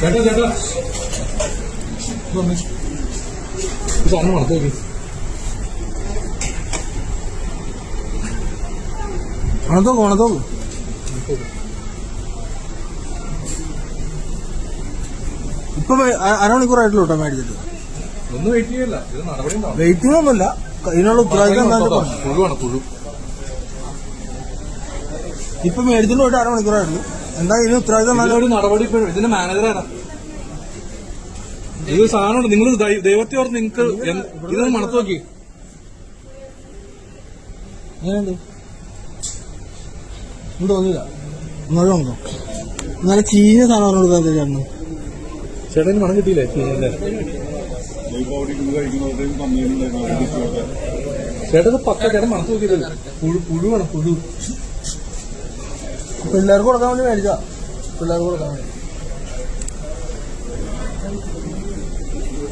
ചേട്ടാ ചേട്ടാ സാധനം ഇപ്പൊ അരമണിക്കൂറായിട്ടുള്ള കേട്ടോ മേടിച്ചിട്ട് ഒന്നും വെയിറ്റ് ചെയ്യല്ല. ഇത് നടപടി വെയിറ്റ് വെയിറ്റിംഗ് ഒന്നുമില്ല ഇതിനുള്ള ഉത്തരവാദിത്തം എന്താ പുഴുവാണ് പുഴു. ഇപ്പൊ മേടിച്ചിട്ട് പോയിട്ട് അരമണിക്കൂറായിരുന്നു. എന്താ ഇതിന് ഉത്തരവാദിത്തം നല്ല ഒരു നടപടി ഇപ്പൊ ഇതിന്റെ മാനേജറാണ് ഇത് സാധനമുണ്ട് നിങ്ങൾ ദൈവത്തെ ഓർത്ത് നിങ്ങൾക്ക് ഇതൊന്ന് മണത്ത് നോക്കി. ഇങ്ങോട്ട് നോക്കോ നല്ല ചീഞ്ഞ സാധനം കൊടുക്കാൻ ചേട്ടന് ചേട്ടന് മണം കിട്ടിയില്ലേ? ചീഞ്ഞിന്റെ ചേട്ടൻ ഇത് പക്ക ചേട്ടൻ മണത്ത് നോക്കിയില്ലല്ലോ പുഴു പുഴുവാണ് പുഴു. പിള്ളേർക്ക് കൊടുക്കാൻ വേണ്ടി മേടിച്ച പിള്ളേർക്ക് കൊടുക്കാൻ വേണ്ടി.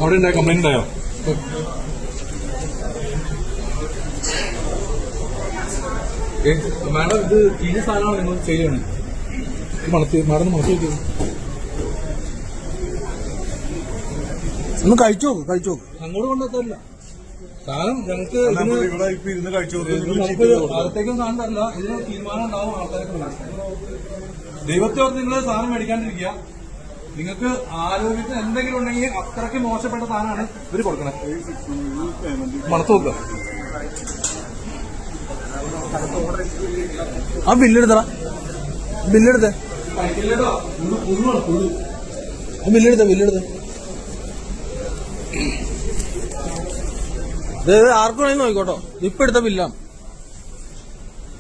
അവിടെ ഉണ്ടായ? കംപ്ലൈന്റ് ഉണ്ടായോ മാഡം ഇത് ചീഞ്ഞ സാധനമാണ് നിങ്ങൾ ചെയ്യണേ. മണത്തി മാഡം മണത്തി നോക്കിയത് ഒന്ന് കഴിച്ചു നോക്ക് കഴിച്ചു നോക്ക് അങ്ങോട്ട് കൊണ്ടെത്തല്ല സാധനം ഞങ്ങൾക്ക് ഇവിടെ ഇപ്പൊ ഇരുന്ന് കഴിച്ചു അകത്തേക്കും സാധനം തരില്ല ഇതിന് തീരുമാനം ഉണ്ടാവും ആൾക്കാരൊക്കെ ദൈവത്തെ ഓർത്ത് നിങ്ങൾ സാധനം മേടിക്കാണ്ടിരിക്കുക. നിങ്ങൾക്ക് ആരോഗ്യത്തിന് എന്തെങ്കിലും ഉണ്ടെങ്കിൽ അത്രയ്ക്ക് മോശപ്പെട്ട സാധനമാണ് ഇവർ കൊടുക്കണേ മണത്ത് നോക്കുക ആ ബില്ലെടുത്തടാ. ബില്ലെടുത്തേ. ബില്ലെടുത്തേ ബില്ലെടുത്തേ. ഇത് ആർക്കും വേണമെങ്കിൽ നോക്കിക്കോട്ടോ. ഇപ്പൊ എടുത്ത ബില്ലാണ്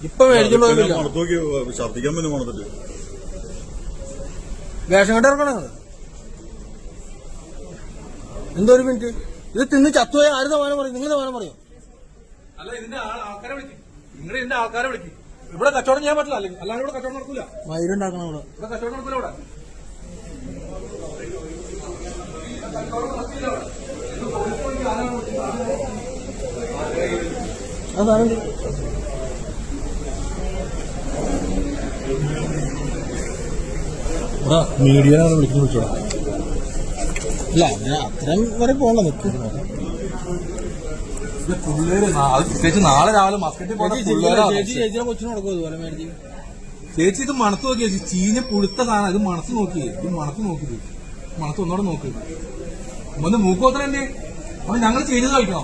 ഇപ്പൊ മേടിച്ചോണ്ട് പോയ ബില്ലാണ് മണത്തോക്കി ഛർദിക്കാൻ പിന്നെ മണത്തിട്ട്. വേഷം കെട്ടി ഇറക്കണം നിങ്ങൾ എന്തോ ഒരു മിനിറ്റ് ഇത് തിന്ന് ചത്തുപോയ ആര് സമാനം പറയും? നിങ്ങൾ സമാനം പറയും? അല്ല ഇതിന്റെ ആൾ- ആൾക്കാരെ വിളിക്കും. നിങ്ങൾ ഇതിന്റെ ആൾക്കാരെ വിളിക്കും. ഇവിടെ കച്ചവടം ചെയ്യാൻ പറ്റില്ല. അല്ലെങ്കിൽ അല്ലാതെ ഇവിടെ കച്ചവടം നടക്കൂല. മയിരുണ്ടാക്കണം ഇവിടെ. ഇവിടെ കച്ചവടം നടക്കൂല ഇവിടെ. ആ സാധനം എന്ത്? മീഡിയ വിളിക്കുന്നു വിളിച്ചോടാ അല്ല അങ്ങനെ അത്രയും വരെ പോകണ്ട നിൽക്കുന്നു പിള്ളേര് അത് നാളെ രാവിലെ മസ്കറ്റിൽ പിള്ളേരാ ചേച്ചി ചേച്ചിയുടെ കൊച്ചിന് നടക്കും ഇതുപോലെ മേടിച്ച്? ചേച്ചി ഇത് മണത്ത് നോക്കി ചേച്ചി. ചീഞ്ഞ പുഴുത്ത സാധനം ഇത് മണത്ത് നോക്കി. ഇത് മണത്ത് നോക്കി. മണത്ത് ഒന്നോടെ നോക്ക്. ഒന്ന് മൂക്കോത്രണ്ടി അപ്പൊ ഞങ്ങൾ ചെയ്ത് കഴിക്കണോ.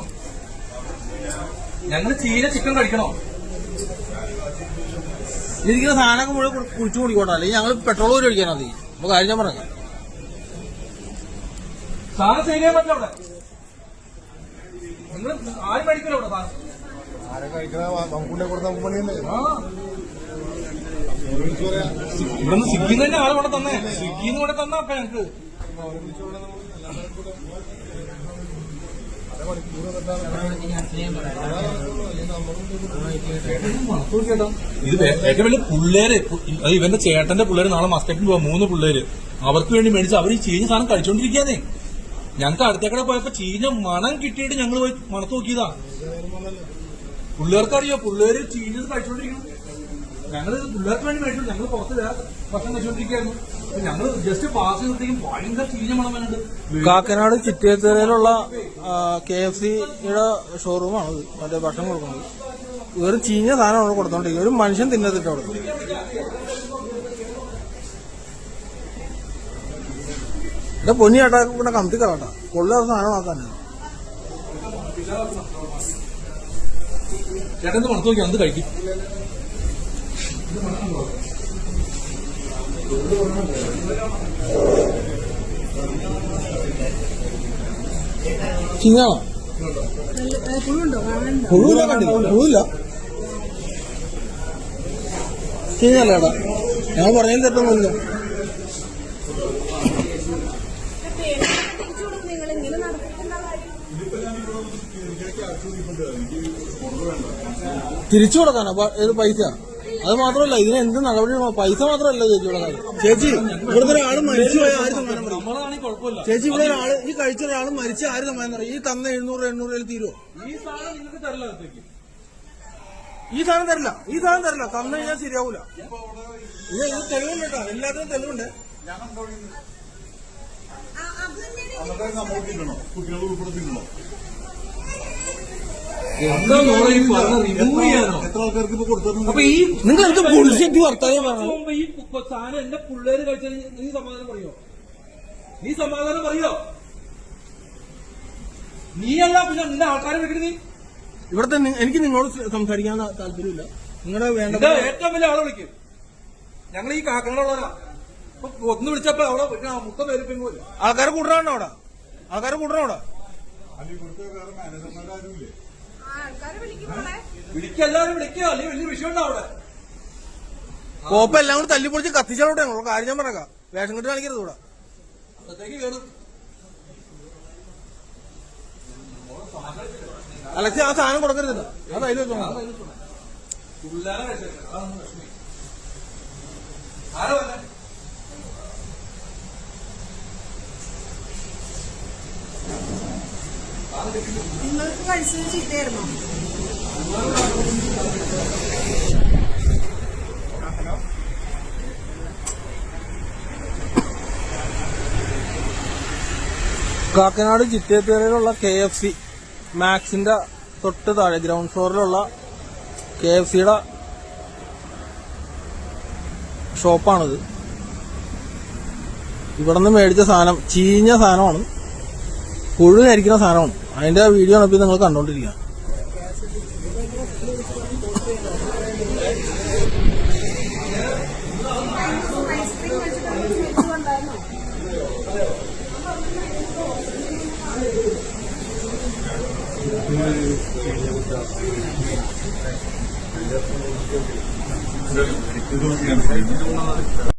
ഞങ്ങൾ ചീര ചിക്കൻ കഴിക്കണോ? ഇരിക്കുന്ന സാധനമൊക്കെ മുഴുവൻ കുഴിച്ചു കുടിക്കോട്ടെ. അല്ലെങ്കിൽ ഞങ്ങൾ പെട്രോൾ പോലും ഒഴിക്കാനോ മതി. അപ്പൊ കാര്യം ഞാൻ പറയാം സാധനം സെയിൽ ചെയ്യാൻ പറ്റില്ല അവിടെ? നിങ്ങൾ ആരും മേടിക്കില്ല അവിടെ സാധനം ആ. ഇവിടുന്ന് സ്വിഗ്ഗിന്ന് തന്നെ ആൾ ഇവിടെ തന്നെ. സ്വിഗ്ഗിന്ന് ഇവിടെ തന്നാ അപ്പൊ ഞങ്ങക്ക് ഇത് ഏറ്റവും വലിയ പിള്ളേര് ഇവന്റെ ചേട്ടന്റെ പിള്ളേര് നാളെ മസ്കറ്റിന് പോവാ മൂന്ന് പിള്ളേര്. അവർക്ക് വേണ്ടി മേടിച്ച് അവർ ഈ ചീഞ്ഞ സാധനം കഴിച്ചോണ്ടിരിക്കാന്നേ ഞങ്ങൾക്ക് അടുത്തേക്കടെ പോയപ്പോ ചീഞ്ഞ മണം കിട്ടിയിട്ട് ഞങ്ങൾ പോയി മണത്ത് നോക്കിയതാ. പിള്ളേർക്കറിയോ? പിള്ളേര് ചീഞ്ഞത് കഴിച്ചോണ്ടിരിക്കണം ഞങ്ങൾ പിള്ളേർക്ക് വേണ്ടി മേടിച്ചു ഞങ്ങൾ പുറത്ത് ഭക്ഷണം കഴിച്ചോണ്ടിരിക്കായിരുന്നു ഞങ്ങൾ ജസ്റ്റ് പാസ് ചെയ്തപ്പോഴത്തേക്കും ഭയങ്കര ചീഞ്ഞ മണം വരുന്നുണ്ട് കാക്കനാട് ചിറ്റേത്തറയിലുള്ള കെ എഫ് സിയുടെ ഷോറൂമാണ് മറ്റേ ഭക്ഷണം കൊടുക്കുന്നത്. വേറെ ചീഞ്ഞ സാധനമാണ് കൊടുത്തോണ്ടിരിക്കുന്നത്. ഒരു മനുഷ്യൻ തിന്നത്തിട്ട് അവിടെ. എന്റെ പൊന്നി ചേട്ടാ പിന്നെ കമ്പി കൊള്ളാത്ത സാധനം. ആക്കാനാണ് ചേട്ടൻ മണത്ത് നോക്കി കഴിക്കും. കാണാനുണ്ടോ പുഴുവില്ല കണ്ടില്ല? പുഴുവില്ല. ചേട്ടാ ഞങ്ങൾ പറഞ്ഞതിൽ തെറ്റൊന്നുമില്ല തിരിച്ചു കൊടുക്കാനാ ഏത് പൈസ അത് മാത്രമല്ല ഇതിന് എന്ത് നടപടി? പൈസ മാത്രമല്ല ചേച്ചി ഇവിടെ ചേച്ചി ഇവിടുത്തെ ഒരാൾ മരിച്ചു പോയ ആര് സമ്മാനം പറയും? ചേച്ചി ഇവിടെ ഒരാൾ ഈ കഴിച്ച ഒരാൾ മരിച്ച ആര് സമ്മാനം പറയും? ഈ തന്ന എഴുന്നൂറ് എണ്ണൂറ് രൂപയിൽ തീരുമോ ഈ സാധനം നിങ്ങൾക്ക് തരില്ല ഈ സാധനം തരില്ല. ഈ സാധനം തരില്ല. തന്നു കഴിഞ്ഞാൽ ശരിയാവൂല. ഇത് ഇത് തെളിവുണ്ട് കേട്ടോ. എല്ലാത്തിനും തെളിവുണ്ട്. അന്നത്തെ നമ്മൾ തിന്നണോ കുട്ടികൾ ഉൾപ്പെടെ തിന്നണോ എന്താ മോളെ ഈ പറഞ്ഞ റിമൂവ് ചെയ്യാനോ? എത്ര ആൾക്കാർക്ക് ഇപ്പൊ കൊടുത്തു അപ്പൊ ഈ നിങ്ങൾ എന്ത് ബുൾഷിറ്റ് വർത്താനം പറഞ്ഞു മുമ്പ് ഈ സാധനം എന്റെ പിള്ളേര് കഴിച്ചാൽ നീ സമാധാനം പറയോ? നീ സമാധാനം പറയോ? നീയല്ല പിന്നെ നിന്റെ ആൾക്കാരെ വെക്കരുത് നീ. എനിക്ക് നിങ്ങളോട് സംസാരിക്കാൻ താല്പര്യമില്ല. നിങ്ങളുടെ വേണ്ട ഏറ്റവും വലിയ ആളെ വിളിക്കും. ഞങ്ങൾ ഈ കാക്കങ്ങളുള്ളവരാ ഒന്ന് വിളിച്ചപ്പോ അവിടെ പിന്നെ മുട്ട പേരിപ്പിങ്ങോല്ല ആൾക്കാരെ കൂട്ടണോ അവിടെ? ആൾക്കാരെ കൂട്ടണോ അവിടെ? വിളിക്കുക അല്ലെങ്കിൽ വലിയ വിഷയം അവിടെ? കോപ്പ എല്ലാം കൂടി തല്ലിപ്പൊളിച്ച് കത്തിച്ചാലോട്ടെ ഞങ്ങൾ കാര്യം ഞാൻ പറയാം വേഷം കെട്ട് കാണിക്കരുത് ഇവിടെ. അലക്സി ആ സാധനം കൊടുക്കരുത് അത് അതിൽ വെച്ചോ ആരാ നിങ്ങൾക്ക് കഴിച്ചത് ചീത്തയായിരുന്നോ? കാക്കനാട് ചിറ്റേത്തേരയിലുള്ള കെ എഫ് സി മാക്സിന്റെ തൊട്ട് താഴെ ഗ്രൗണ്ട് ഫ്ലോറിലുള്ള കെ എഫ് സിയുടെ ഷോപ്പാണിത്. ഇവിടെ നിന്ന് മേടിച്ച സാധനം ചീഞ്ഞ സാധനമാണ്. പുഴുകരിക്കുന്ന സാധനമാണ് അതിന്റെ വീഡിയോ ആണ് നിങ്ങൾ കണ്ടോണ്ടിരിക്കുക വെച്ചുകൊണ്ടായിരുന്നോ ഇത്